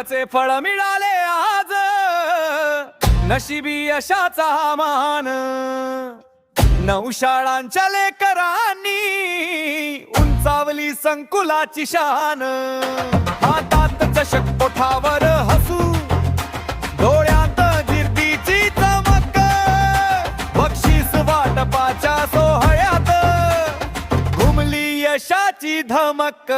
कष्टाचे फळ मिळाले आज. नशिबी यशाचा मान. नवशाळांच्या लेकरांनी उंचावली संकुलाची शान. हातात चषक पोठावर हसू. डोळ्यात जिर्दीची चमक. बक्षीस वाटपाच्या सोहळ्यात घुमली यशाची धमक.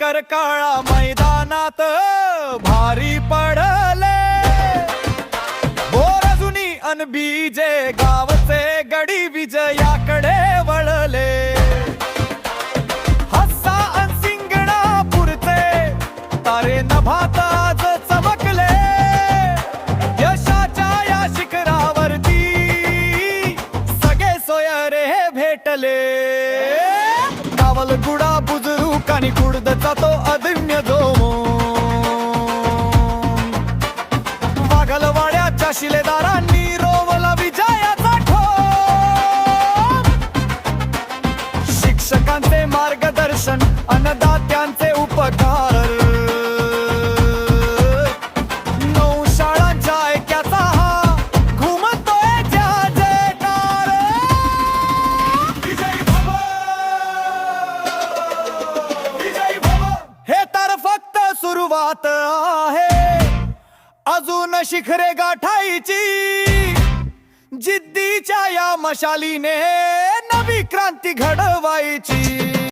साखर काळा मैदानात भारी पडले. बोरजुनी अनबीजे गावचे गडी विजयाकडे वळले. हस्सा अन सिंगणापूरचे तारे नभाता चमकले. सगळे भेटले. कावल गुडा बुजरूक आणि कुडदचा तो अदम्य जोम वाघलवाड्याच्या शिलेदारांनी रोवला विजयाचा ठो शिक्षकांचे मार्गदर्शन अन्नदात्यांचे उपकार. सुरुवात आहे. अजून शिखरे गाठायची. जिद्दीच्या या मशालीने नवी क्रांती घडवायची.